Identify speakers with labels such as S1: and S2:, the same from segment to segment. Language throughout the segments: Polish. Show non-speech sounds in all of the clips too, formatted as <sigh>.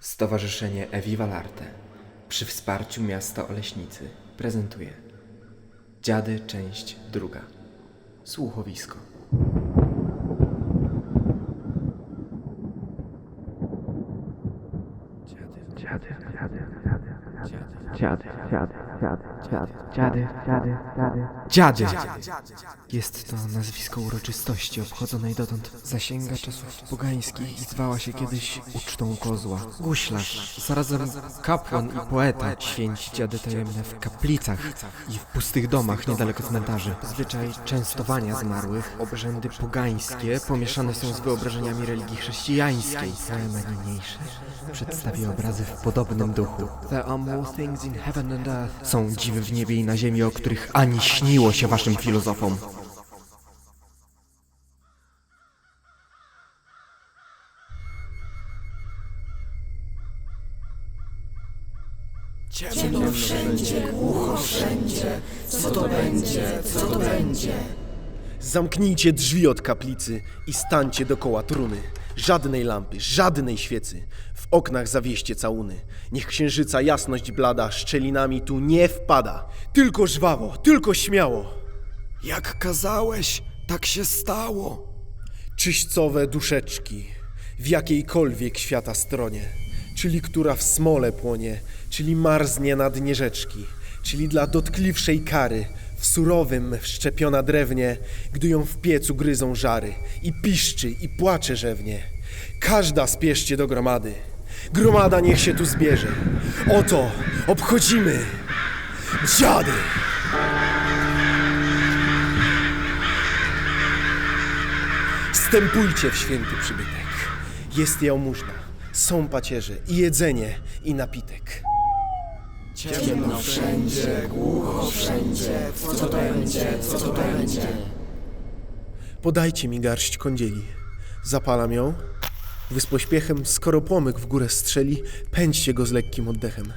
S1: Stowarzyszenie Eviva Larte przy wsparciu miasta Oleśnicy prezentuje Dziady, część druga. Słuchowisko. Dziady, dziady, dziady, dziady, dziady, dziady, dziady. Jest to nazwisko uroczystości obchodzonej dotąd. Zasięga czasów pogańskich i zwała się kiedyś ucztą kozła. Guślarz, zarazem kapłan i poeta, święci dziady tajemne w kaplicach i w pustych domach niedaleko cmentarzy. Zwyczaj częstowania zmarłych, obrzędy pogańskie pomieszane są z wyobrażeniami religii chrześcijańskiej. Poema niniejszy przedstawi obrazy w podobnym duchu. There are more things in heaven and earth. Są w niebie i na ziemi, o których ani śniło się waszym filozofom.
S2: Ciemno wszędzie, głucho wszędzie. Co to będzie, co to będzie?
S3: Zamknijcie drzwi od kaplicy i stańcie dokoła truny. Żadnej lampy, żadnej świecy. W oknach zawieście całuny. Niech księżyca jasność blada szczelinami tu nie wpada. Tylko żwawo, tylko śmiało.
S4: Jak kazałeś, tak się stało.
S3: Czyścowe duszeczki w jakiejkolwiek świata stronie, czyli która w smole płonie, czyli marznie na dnie rzeczki, czyli dla dotkliwszej kary, w surowym wszczepiona drewnie, gdy ją w piecu gryzą żary i piszczy i płacze rzewnie. Każda spieszcie do gromady. Gromada niech się tu zbierze. Oto obchodzimy dziady. Wstępujcie w święty przybytek. Jest jałmużna, są pacierze i jedzenie i napitek.
S2: Ciemno wszędzie, głucho wszędzie. Co to będzie, co to będzie?
S3: Podajcie mi garść kądzieli. Zapalam ją. Wy z pośpiechem, skoro płomyk w górę strzeli, pędźcie go z lekkim oddechem.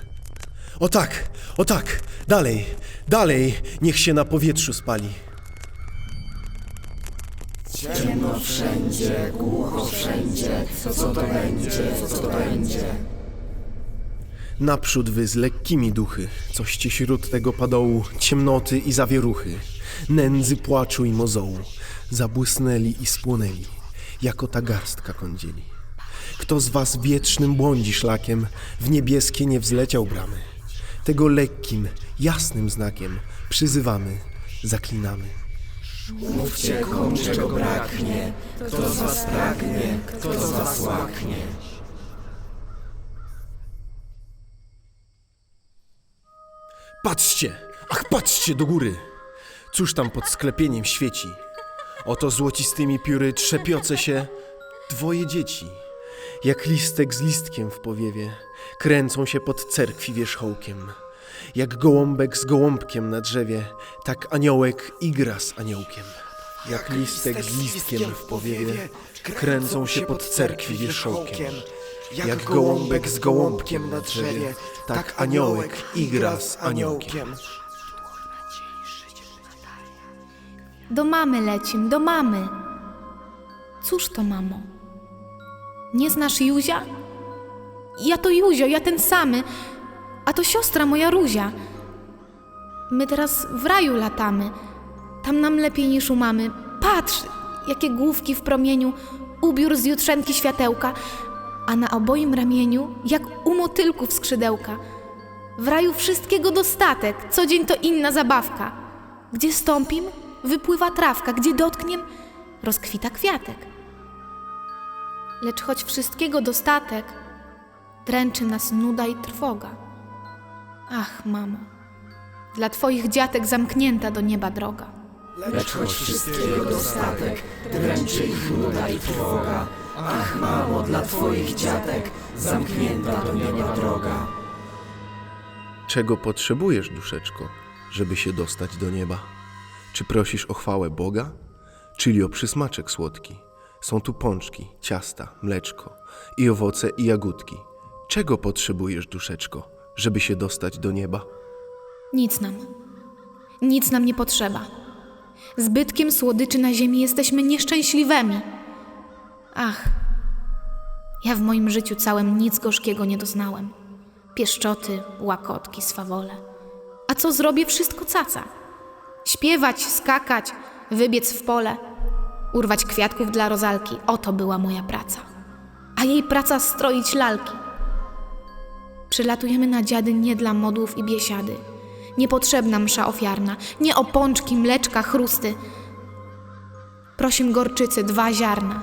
S3: O tak, o tak, dalej, dalej, niech się na powietrzu spali.
S2: Ciemno wszędzie, głucho wszędzie. Co to będzie, co to będzie?
S3: Naprzód wy z lekkimi duchy, coście śród tego padołu ciemnoty i zawieruchy, nędzy, płaczu i mozołu, zabłysnęli i spłonęli, jako ta garstka kądzieli. Kto z was wiecznym błądzi szlakiem, w niebieskie nie wzleciał bramy. Tego lekkim, jasnym znakiem przyzywamy, zaklinamy.
S2: Mówcie komu czego braknie. Kto z was pragnie, kto z was łaknie.
S3: Patrzcie! Ach, patrzcie do góry! Cóż tam pod sklepieniem świeci? Oto złocistymi pióry trzepioce się dwoje dzieci. Jak listek z listkiem w powiewie, kręcą się pod cerkwi wierzchołkiem. Jak gołąbek z gołąbkiem na drzewie, tak aniołek igra z aniołkiem. Jak listek z listkiem w powiewie, kręcą się pod cerkwi wierzchołkiem. Jak gołąbek z gołąbkiem na drzewie, tak aniołek igra z aniołkiem.
S5: Do mamy lecim, do mamy. Cóż to, mamo? Nie znasz Juzia? Ja to Juzio, ja ten samy. A to siostra moja Ruzia. My teraz w raju latamy. Tam nam lepiej niż u mamy. Patrz, jakie główki w promieniu, ubiór z jutrzenki światełka, a na oboim ramieniu, jak u motylków skrzydełka. W raju wszystkiego dostatek, co dzień to inna zabawka. Gdzie stąpim, wypływa trawka, gdzie dotkniem, rozkwita kwiatek. Lecz choć wszystkiego dostatek, dręczy nas nuda i trwoga. Ach, mamo, dla twoich dziatek zamknięta do nieba droga.
S2: Lecz choć wszystkiego dostatek, dręczy ich nuda i trwoga. Ach, mamo, dla twoich dziatek zamknięta do nieba droga.
S3: Czego potrzebujesz, duszeczko, żeby się dostać do nieba? Czy prosisz o chwałę Boga, czyli o przysmaczek słodki? Są tu pączki, ciasta, mleczko i owoce i jagódki. Czego potrzebujesz, duszeczko, żeby się dostać do nieba?
S5: Nic nam, nic nam nie potrzeba. Zbytkiem słodyczy na ziemi jesteśmy nieszczęśliwymi. Ach, Ja w moim życiu całym nic gorzkiego nie doznałem. Pieszczoty, łakotki, swawole. A co zrobię, wszystko caca. Śpiewać, skakać, wybiec w pole, urwać kwiatków dla rozalki. Oto była moja praca. A jej praca stroić lalki. Przylatujemy na dziady nie dla modłów i biesiady. Niepotrzebna msza ofiarna, nie o pączki, mleczka, chrusty. Prosim gorczycy, dwa ziarna.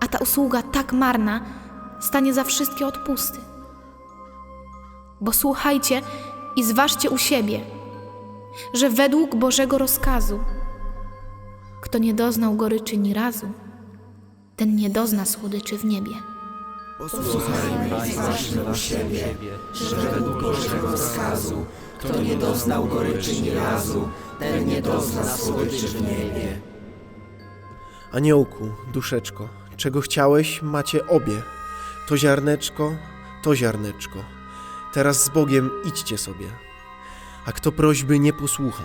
S5: A ta usługa tak marna stanie za wszystkie odpusty. Bo słuchajcie i zważcie u siebie, że według Bożego rozkazu, kto nie doznał goryczy ni razu, ten nie dozna słodyczy w niebie.
S2: Kto nie doznał goryczy ni razu, ten nie dozna słodyczy w niebie.
S3: Aniołku, duszeczko, czego chciałeś, macie obie. To ziarneczko, to ziarneczko. Teraz z Bogiem idźcie sobie. A kto prośby nie posłucha,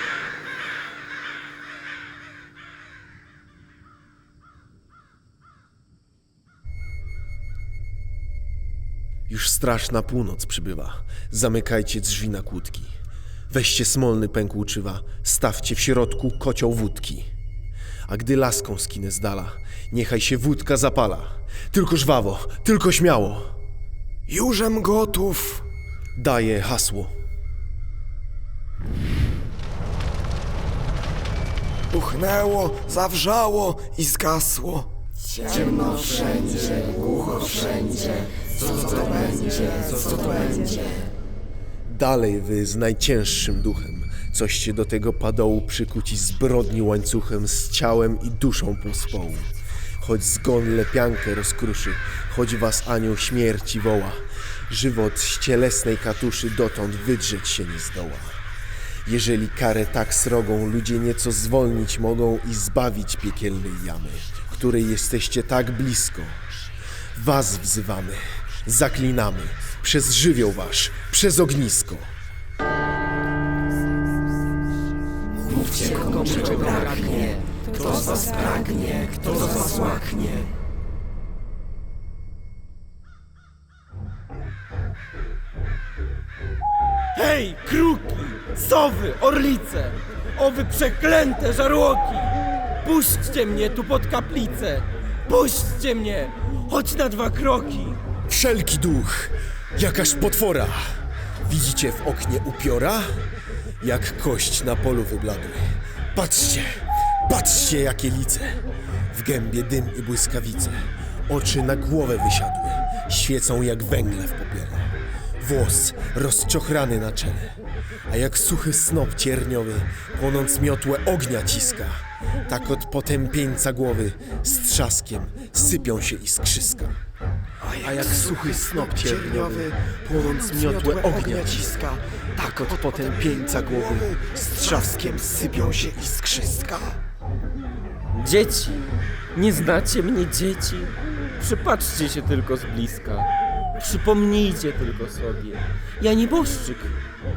S3: Już straż na północ przybywa. Zamykajcie drzwi na kłódki. Weźcie smolny pęk łuczywa, stawcie w środku kocioł wódki. A gdy laską skinę z dala, niechaj się wódka zapala. Tylko żwawo, tylko śmiało.
S4: Jużem gotów.
S3: Daję hasło.
S4: Uchnęło, zawrzało i zgasło.
S2: Ciemno wszędzie, głucho wszędzie. Co to będzie, co to będzie?
S3: Dalej wy z najcięższym duchem, coście do tego padołu przykuci zbrodni łańcuchem z ciałem i duszą półspołu. Choć zgon lepiankę rozkruszy, choć was anioł śmierci woła, żywot z cielesnej katuszy dotąd wydrzeć się nie zdoła. Jeżeli karę tak srogą ludzie nieco zwolnić mogą i zbawić piekielnej jamy, której jesteście tak blisko, was wzywamy, zaklinamy, przez żywioł wasz, przez ognisko.
S2: Mówcie komu czego braknie. Kto z was pragnie, kto z was łaknie.
S6: Hej, kruki, sowy, orlice, owy przeklęte żarłoki! Puśćcie mnie tu pod kaplicę! Puśćcie mnie, choć na dwa kroki!
S3: Wszelki duch, jakaż potwora. Widzicie w oknie upiora? Jak kość na polu wybladły. Patrzcie, patrzcie jakie lice. W gębie dym i błyskawice. Oczy na głowę wysiadły. Świecą jak węgle w popiele. Włos rozczochrany na czele. A jak suchy snop cierniowy, płonąc miotłę ognia ciska. Tak od potępieńca głowy z trzaskiem sypią się iskrzyska. A jak suchy snop cierniowy, płonąc miotłę ognia ciska, tak od potępieńca głowy z trzaskiem sypią się iskrzyska.
S6: Dzieci, nie znacie mnie dzieci? Przypatrzcie się tylko z bliska. Przypomnijcie tylko sobie. Ja nieboszczyk,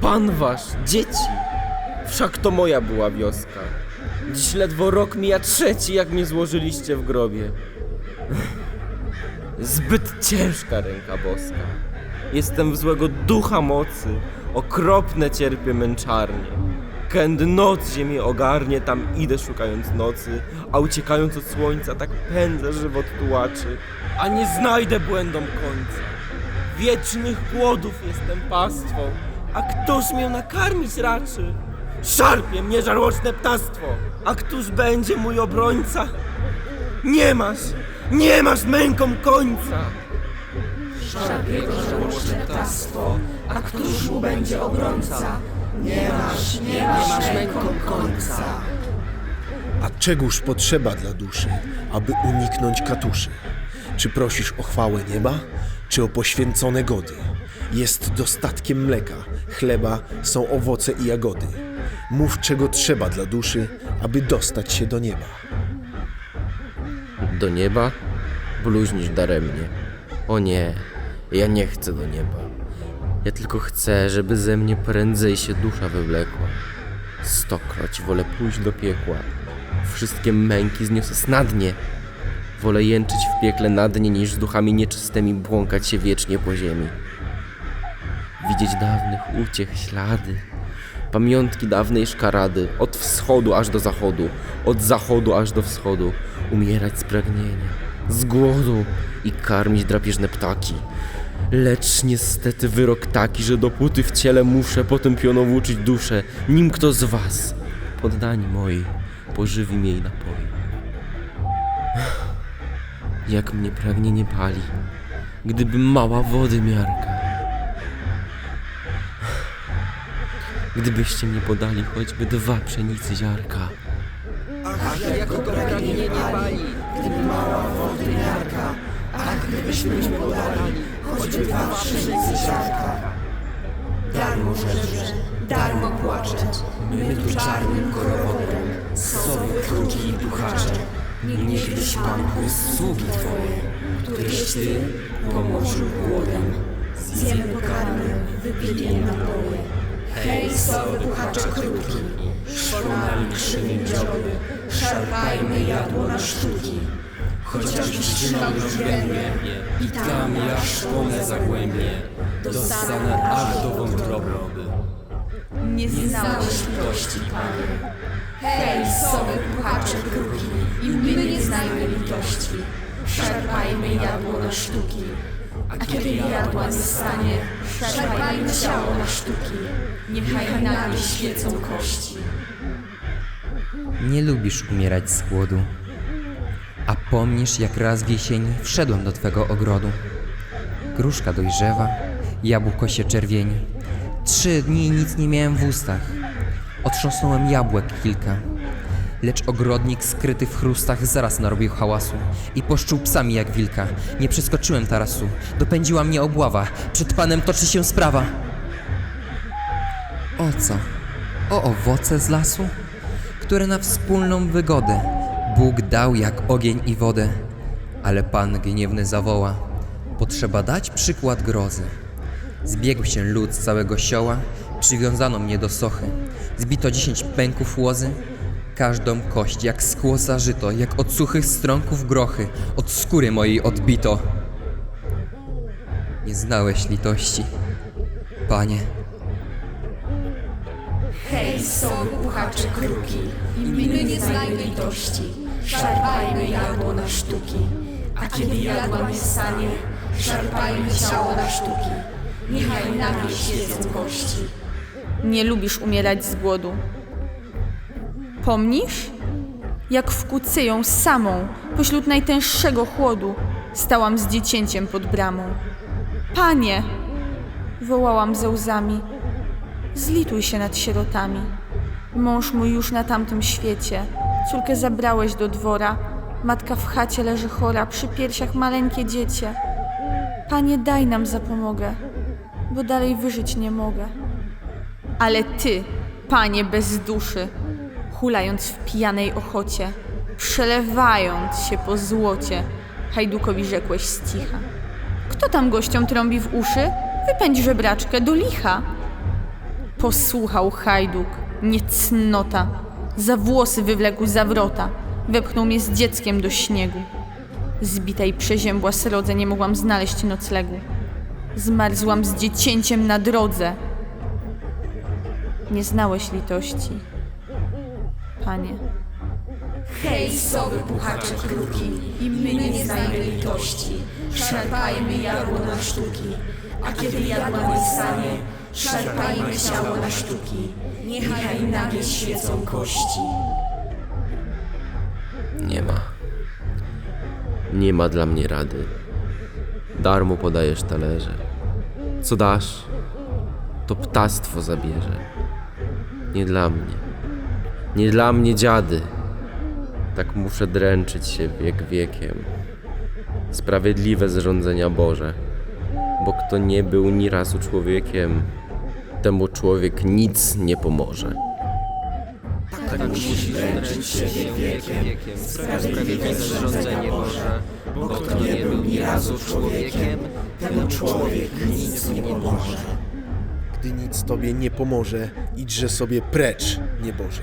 S6: pan wasz, dzieci. Wszak to moja była wioska. Dziś ledwo rok mija trzeci, jak mnie złożyliście w grobie. Zbyt ciężka ręka boska. Jestem w złego ducha mocy, okropne cierpię męczarnie. Kęd noc ziemię ogarnie, tam idę szukając nocy, a uciekając od słońca, tak pędzę żywot tułaczy, a nie znajdę błędom końca. Wiecznych głodów jestem pastwą, a któż mnie nakarmić raczy? Szarpie mnie żarłoczne ptactwo, a któż będzie mój obrońca? Nie masz, nie masz męką końca!
S2: Ptactwo, a któż mu będzie obrońca? Nie masz, nie masz męką końca.
S3: A czegóż potrzeba dla duszy, aby uniknąć katuszy? Czy prosisz o chwałę nieba, czy o poświęcone gody? Jest dostatkiem mleka, chleba, są owoce i jagody. Mów, czego trzeba dla duszy, aby dostać się do nieba.
S6: Do nieba? Bluźnisz daremnie. O nie, ja nie chcę do nieba. Ja tylko chcę, żeby ze mnie prędzej się dusza wywlekła. Stokroć wolę pójść do piekła. Wszystkie męki zniosę snadnie. Wolę jęczyć w piekle na dnie, niż z duchami nieczystymi błąkać się wiecznie po ziemi. Widzieć dawnych uciech ślady. Pamiątki dawnej szkarady, od wschodu aż do zachodu, od zachodu aż do wschodu, umierać z pragnienia, z głodu i karmić drapieżne ptaki. Lecz niestety wyrok taki, że dopóty w ciele muszę potępioną włóczyć duszę, nim kto z was, poddani moi, pożywi mi jej napoi. Jak mnie pragnienie pali, gdyby mała wody miarka. Gdybyście mnie podali choćby dwa pszenicy ziarka.
S2: Darmo żebrze, darmo płacze. My tu czarnym korowodem, sowy, kruki i duchacze. Niechbyś Pan błysł sługi Twoje, któreś Ty pomorzył głodem. Zjemy pokarmy, wypijemy napoje. Hej, sowy, duchacze kruki, szponami krzymi dzioby, szarpajmy jadło na sztuki. Chociaż trzymał już gębie i tam ja szponę zagłębię, dostanę aż do wątroby.
S7: Nie znałeś
S2: Litości, Panie,
S7: Hej, sowy, puchacze, kruki, i my nie znajmy litości.
S2: szarpajmy jadło na sztuki. A kiedy jadła nie stanie, szarpajmy ciało na sztuki. Niechaj nagie świecą kości.
S8: Nie lubisz umierać z głodu. A pomnisz, jak raz w jesieni wszedłem do twego ogrodu. Gruszka dojrzewa, jabłko się czerwieni. Trzy dni nic nie miałem w ustach. Otrząsnąłem jabłek kilka. Lecz ogrodnik skryty w chrustach zaraz narobił hałasu i poszczuł psami jak wilka. Nie przeskoczyłem tarasu, dopędziła mnie obława. Przed panem toczy się sprawa. O co? O owoce z lasu? które na wspólną wygodę Bóg dał jak ogień i wodę. Ale Pan gniewny zawoła: Potrzeba dać przykład grozy. Zbiegł się lud z całego sioła, przywiązano mnie do sochy. Zbito dziesięć pęków łozy, każdą kość jak skło zażyto, jak od suchych strąków grochy, od skóry mojej odbito. Nie znałeś litości, Panie.
S2: Hej, sowy, puchacze, kruki, i my nie znajmy litości. Szarpajmy jadło na sztuki. A kiedy jadła nie stanie, szarpajmy ciało na sztuki. Niechaj nagie świecą kości.
S7: Nie lubisz umierać z głodu. Pomnisz? Jak w kucyją samą, pośród najtęższego chłodu, stałam z dziecięciem pod bramą. Panie! Wołałam ze łzami. Zlituj się nad sierotami. Mąż mój już na tamtym świecie. Córkę zabrałeś do dwora. Matka w chacie leży chora, przy piersiach maleńkie dziecię. Panie, daj nam zapomogę, bo dalej wyżyć nie mogę. Ale ty, panie bez duszy, hulając w pijanej ochocie, przelewając się po złocie, hajdukowi rzekłeś z cicha. Kto tam gościom trąbi w uszy? Wypędź żebraczkę do licha. Posłuchał hajduk, niecnota. Za włosy wywlekł zawrota. Wepchnął mnie z dzieckiem do śniegu. Zbita i przeziębła srodze nie mogłam znaleźć noclegu. Zmarzłam z dziecięciem na drodze. Nie znałeś litości, panie.
S2: Hej, sowy, puchacze, kruki, i my nie znajmy litości. Szarpajmy jadło na sztuki. A kiedy jadła nie stanie, szarpajmy ciało na sztuki. Niechaj nagie świecą kości.
S6: Nie ma. Nie ma dla mnie rady. Darmo podajesz talerze. Co dasz, to ptactwo zabierze. Nie dla mnie. Nie dla mnie dziady. Tak muszę dręczyć się wiek wiekiem. Sprawiedliwe zrządzenia Boże. bo kto nie był ni razu człowiekiem, temu człowiek nic nie pomoże.
S8: Sprawiedliwe zarządzenie Boże, bo kto nie był ni razu człowiekiem, temu człowiek nic nie pomoże.
S3: Gdy nic tobie nie pomoże, idźże sobie precz, nieboże.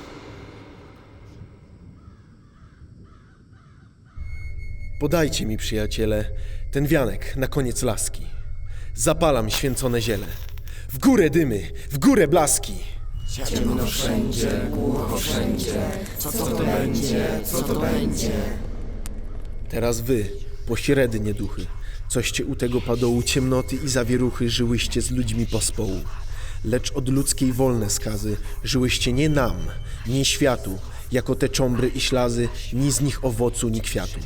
S3: Podajcie mi, przyjaciele, ten wianek na koniec laski. Zapalam święcone ziele. W górę dymy, w górę blaski. Teraz wy, pośrednie duchy, coście u tego padołu ciemnoty i zawieruchy żyłyście z ludźmi pospołu. Lecz od ludzkiej wolne skazy żyłyście nie nam, nie światu, jako te cząbry i ślazy, ni z nich owocu, ni kwiatu.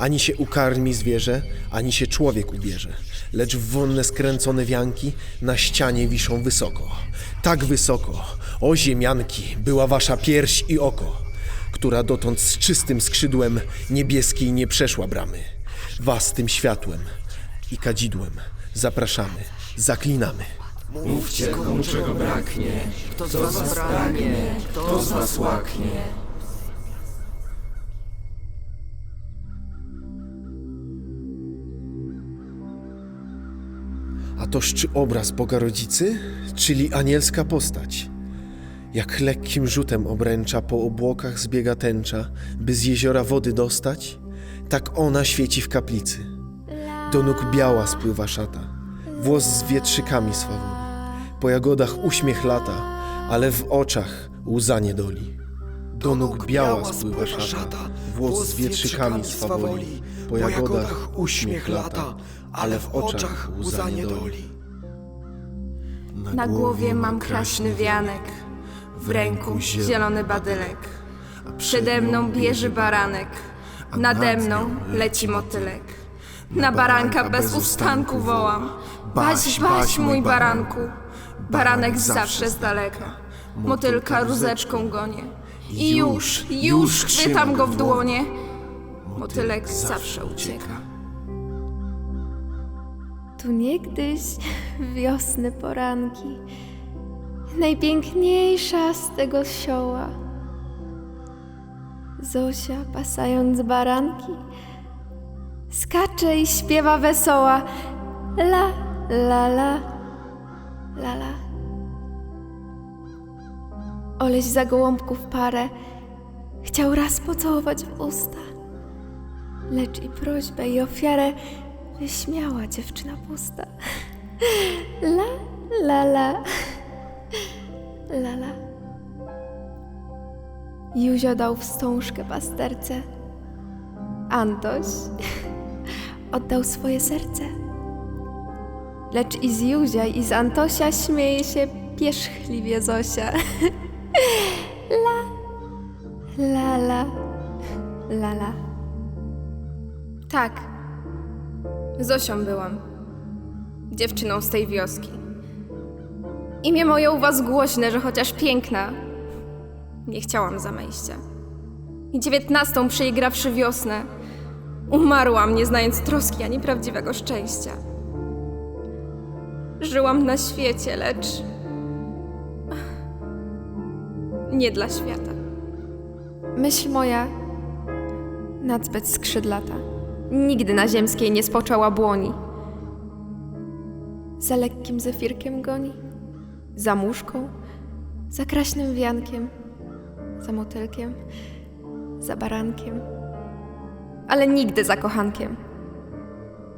S3: Ani się ukarmi zwierzę, ani się człowiek ubierze, lecz wonne skręcone wianki na ścianie wiszą wysoko. Tak wysoko, o ziemianki, była wasza pierś i oko, która dotąd z czystym skrzydłem niebieskiej nie przeszła bramy. Was tym światłem i kadzidłem zapraszamy, zaklinamy. A toż czy obraz Boga Rodzicy, czyli anielska postać? Jak lekkim rzutem obręcza po obłokach zbiega tęcza, by z jeziora wody dostać, tak ona świeci w kaplicy. Do nóg biała spływa szata, włos z wietrzykami swawoli. Po jagodach uśmiech lata, ale w oczach łza niedoli. Do nóg biała spływa szata, włos z wietrzykami swawoli. Po jagodach uśmiech lata, ale w oczach łza niedoli.
S2: Na głowie mam kraśny wianek, w ręku zielony badylek. Przede mną bierze baranek, nade mną leci motylek. Na baranka bez ustanku wołam, baś, baś mój baranku. Baranek zawsze z daleka, motylka rózeczką gonię. I już, już chwytam go w dłonie, motylek zawsze ucieka.
S9: Tu niegdyś wiosny poranki, najpiękniejsza z tego sioła. Zosia, pasając baranki, skacze i śpiewa wesoła. La, la, la, la, la. Oleś za gołąbków parę chciał raz pocałować w usta, lecz i prośbę i ofiarę wyśmiała dziewczyna pusta. <laughs> La, la, la, la, la. Józio dał wstążkę pasterce. Antoś <laughs> oddał swoje serce. Lecz i z Józia, i z Antosia śmieje się pierzchliwie Zosia. <laughs> La, la, la, la, la.
S2: Tak, Zosią byłam. Dziewczyną z tej wioski. Imię moje u was głośne, że chociaż piękna, nie chciałam zamejścia. I dziewiętnastą przeigrawszy wiosnę, umarłam, nie znając troski ani prawdziwego szczęścia. Żyłam na świecie, lecz nie dla świata.
S9: Myśl moja nadzbyt skrzydlata, nigdy na ziemskiej nie spoczęła błoni. Za lekkim zefirkiem goni, za muszką, za kraśnym wiankiem, za motylkiem, za barankiem, ale nigdy za kochankiem.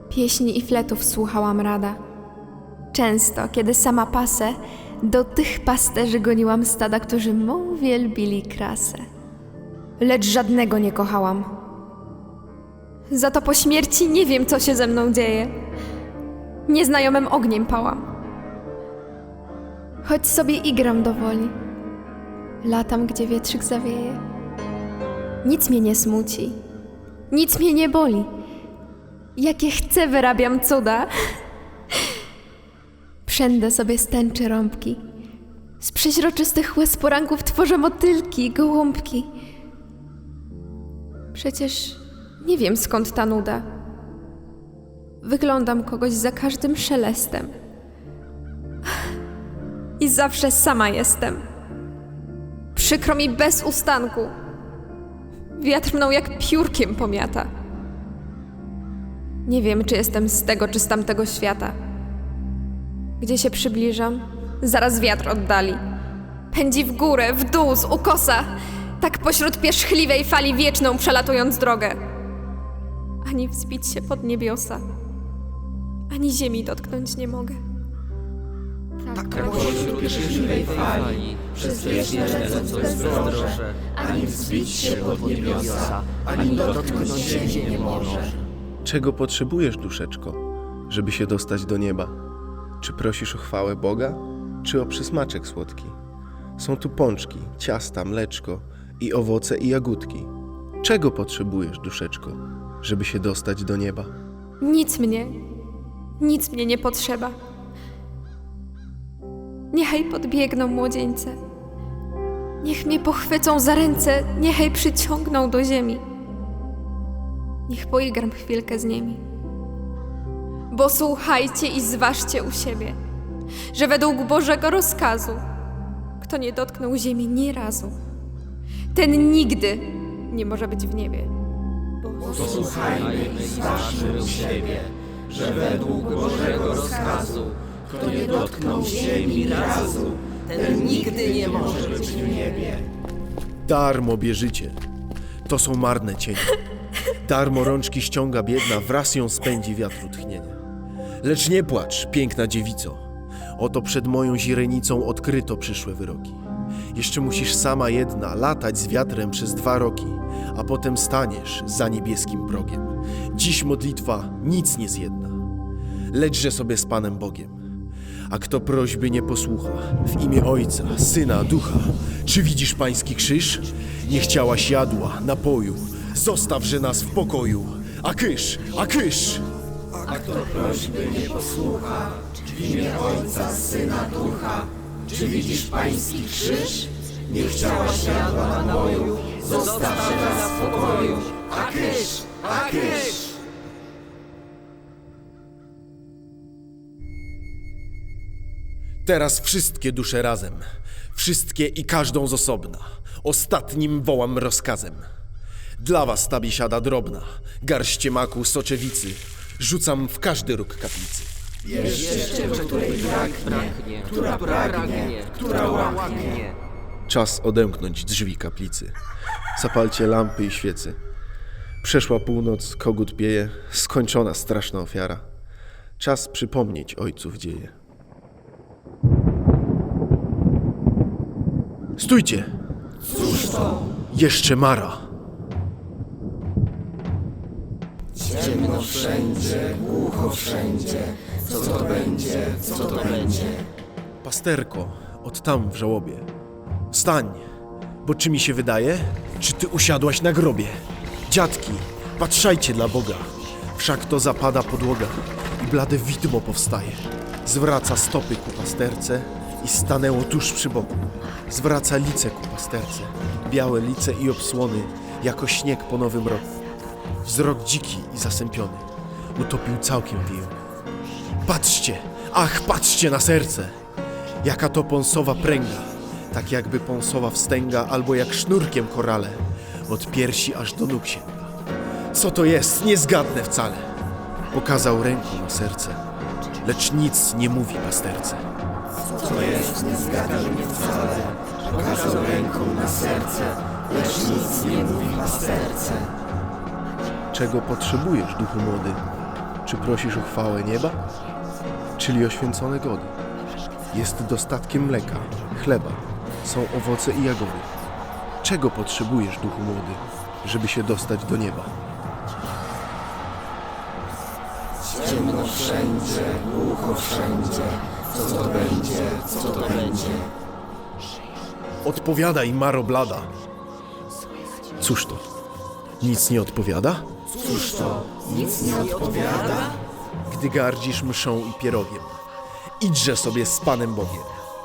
S9: Pieśni i fletów słuchałam rada. Często, kiedy sama pasę, do tych pasterzy goniłam stada, którzy mą wielbili krasę lecz żadnego nie kochałam. Za to po śmierci nie wiem, co się ze mną dzieje. Nieznajomym ogniem pałam. Choć sobie igram do woli. Latam, gdzie wietrzyk zawieje. Nic mnie nie smuci. Nic mnie nie boli. Jakie chcę, wyrabiam cuda. Przędę sobie stęczy rąbki. Z przeźroczystych łez poranków tworzę motylki, gołąbki. Przecież nie wiem skąd ta nuda. Wyglądam kogoś za każdym szelestem. I zawsze sama jestem. Przykro mi bez ustanku. Wiatr mną jak piórkiem pomiata. Nie wiem, czy jestem z tego, czy z tamtego świata. Gdzie się przybliżam, zaraz wiatr oddali. Pędzi w górę, w dół, z ukosa, tak pośród pierzchliwej fali wieczną przelatując drogę. Ani wzbić się pod niebiosa, ani ziemi dotknąć nie mogę.
S3: Czego potrzebujesz, duszeczko, żeby się dostać do nieba? Czy prosisz o chwałę Boga, czy o przysmaczek słodki? Są tu pączki, ciasta, mleczko i owoce i jagódki. Czego potrzebujesz, duszeczko, żeby się dostać do nieba?
S9: Nic mnie, nic mnie nie potrzeba. Niechaj podbiegną młodzieńce. Niech mnie pochwycą za ręce, niechaj przyciągną do ziemi. Niech poigram chwilkę z nimi. Bo słuchajcie i zważcie u siebie, że według Bożego rozkazu, kto nie dotknął ziemi ni razu, ten nigdy nie może być w niebie.
S3: Darmo bieżycie. To są marne cienie. Darmo rączki ściąga biedna, wraz ją spędzi wiatru tchnienia. Lecz nie płacz, piękna dziewico. Oto przed moją źrenicą odkryto przyszłe wyroki. Jeszcze musisz sama jedna latać z wiatrem przez dwa roki, a potem staniesz za niebieskim progiem. Dziś modlitwa nic nie zjedna. Lećże sobie z Panem Bogiem. A kto prośby nie posłucha, w imię Ojca, Syna, Ducha, czy widzisz pański krzyż? Nie chciałaś jadła, napoju, zostawże nas w pokoju. A kysz, a kysz! Teraz wszystkie dusze razem, wszystkie i każdą z osobna, ostatnim wołam rozkazem. Dla was ta biesiada drobna, garście maku, soczewicy, rzucam w każdy róg kaplicy. Czas odemknąć drzwi kaplicy. Zapalcie lampy i świecy. Przeszła północ, kogut pieje, skończona straszna ofiara. Czas przypomnieć ojców dzieje. Stójcie! Cóż to? Jeszcze Mara. Pasterko, od tam w żałobie. Wstań, bo czy mi się wydaje, czy ty usiadłaś na grobie? Dziadki, patrzajcie dla Boga, wszak to zapada podłoga i blade widmo powstaje. Zwraca stopy ku pasterce i stanęło tuż przy boku. Zwraca lice ku pasterce, białe lice i obsłony, jako śnieg po nowym roku. Wzrok dziki i zasępiony, utopił całkiem wił. Patrzcie, ach, patrzcie na serce! Jaka to pąsowa pręga, tak jakby pąsowa wstęga, albo jak sznurkiem korale, od piersi aż do nóg sięga. Co to jest? Nie zgadnę wcale. Pokazał ręką na serce, lecz nic nie mówi pasterce. Czego potrzebujesz, duchu młody? Czy prosisz o chwałę nieba? Czyli o święcone gody? Jest dostatkiem mleka, chleba, są owoce i jagody. Czego potrzebujesz, duchu młody, żeby się dostać do nieba?
S4: Ciemno wszędzie, głucho wszędzie,
S3: Odpowiadaj, Maro Blada. Cóż to? Nic nie odpowiada? Cóż to? Nic nie odpowiada? Gdy gardzisz mszą i pierogiem, idźże sobie z Panem Bogiem.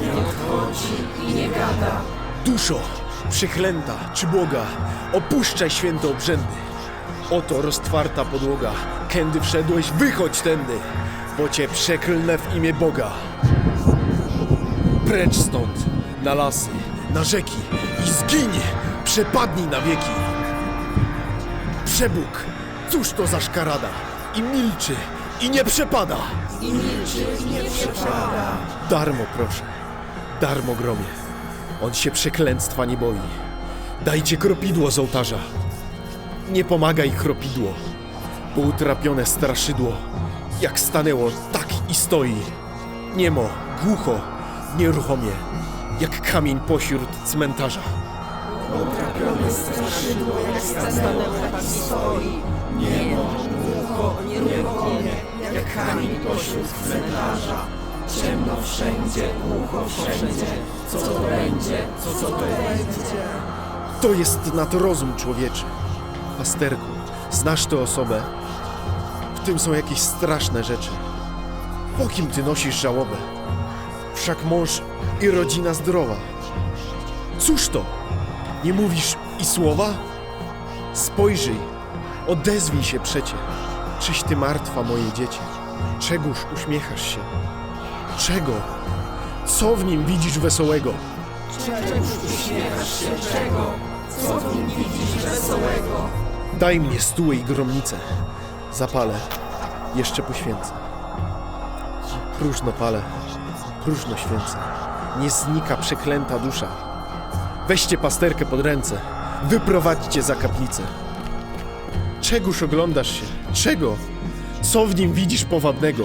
S3: Nie odchodzi i nie gada. Duszo, przeklęta czy Boga, opuszczaj święte obrzędy. Oto roztwarta podłoga, kędy wszedłeś, wychodź tędy, bo cię przeklnę w imię Boga. Precz stąd, na lasy, na rzeki i zgiń, przepadnij na wieki. Przebóg, cóż to za szkarada? I milczy, i nie przepada. I milczy, i nie przepada. Darmo proszę, darmo gromie. On się przeklęstwa nie boi. Dajcie kropidło z ołtarza. Nie pomagaj kropidło, bo utrapione straszydło, jak stanęło, tak i stoi. Niemo, głucho, nieruchomie, jak kamień pośród cmentarza. To jest nadrozum człowieczy. Pasterku, znasz tę osobę? W tym są jakieś straszne rzeczy. Po kim ty nosisz żałobę? Wszak mąż i rodzina zdrowa. Cóż to? Nie mówisz i słowa? Spojrzyj, odezwij się przecie. Czyś ty martwa, moje dziecię? Czegóż uśmiechasz się? Czego? Co w nim widzisz wesołego? Daj mnie stół i gromnicę. Zapalę. Jeszcze poświęcę. Próżno palę. Próżno święcę. Nie znika przeklęta dusza. Weźcie pasterkę pod ręce. Wyprowadźcie za kaplicę. Czegóż oglądasz się? Czego? Co w nim widzisz powabnego?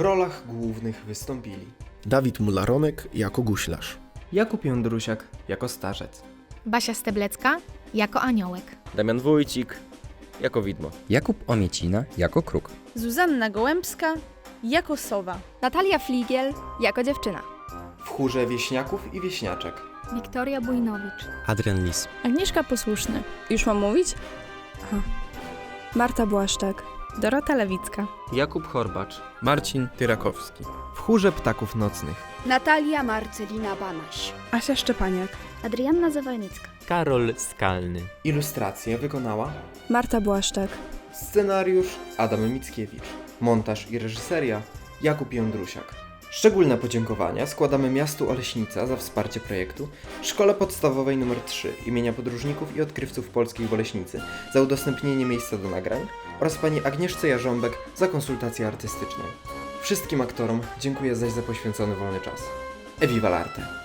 S1: W rolach głównych wystąpili
S3: Dawid Mularonek jako guślarz.
S1: Jakub Jądrusiak jako starzec,
S5: Basia Steblecka jako aniołek.
S6: Damian Wójcik jako widmo.
S8: Jakub Omiecina jako kruk.
S7: Zuzanna Gołębska jako sowa.
S9: Natalia Fligiel jako dziewczyna.
S1: w chórze wieśniaków i wieśniaczek.
S9: Wiktoria Bujnowicz.
S10: Adrian Lis.
S7: Agnieszka Posłuszny. Już mam mówić?
S9: Marta Błaszczak.
S7: Dorota Lewicka.
S6: Jakub Horbacz.
S10: Marcin Tyrakowski.
S1: W chórze ptaków nocnych.
S11: Natalia Marcelina Banaś.
S7: Asia Szczepaniak.
S11: Adrianna Zawalnicka.
S10: Karol Skalny.
S1: Ilustrację wykonała
S9: Marta Błaszczak.
S1: Scenariusz Adam Mickiewicz. Montaż i reżyseria Jakub Jądrusiak. Szczególne podziękowania składamy miastu Oleśnica za wsparcie projektu, Szkole Podstawowej nr 3 imienia podróżników i odkrywców polskiej w Oleśnicy za udostępnienie miejsca do nagrań oraz pani Agnieszce Jarząbek za konsultację artystyczną. Wszystkim aktorom dziękuję zaś za poświęcony wolny czas. Eviva l'arte!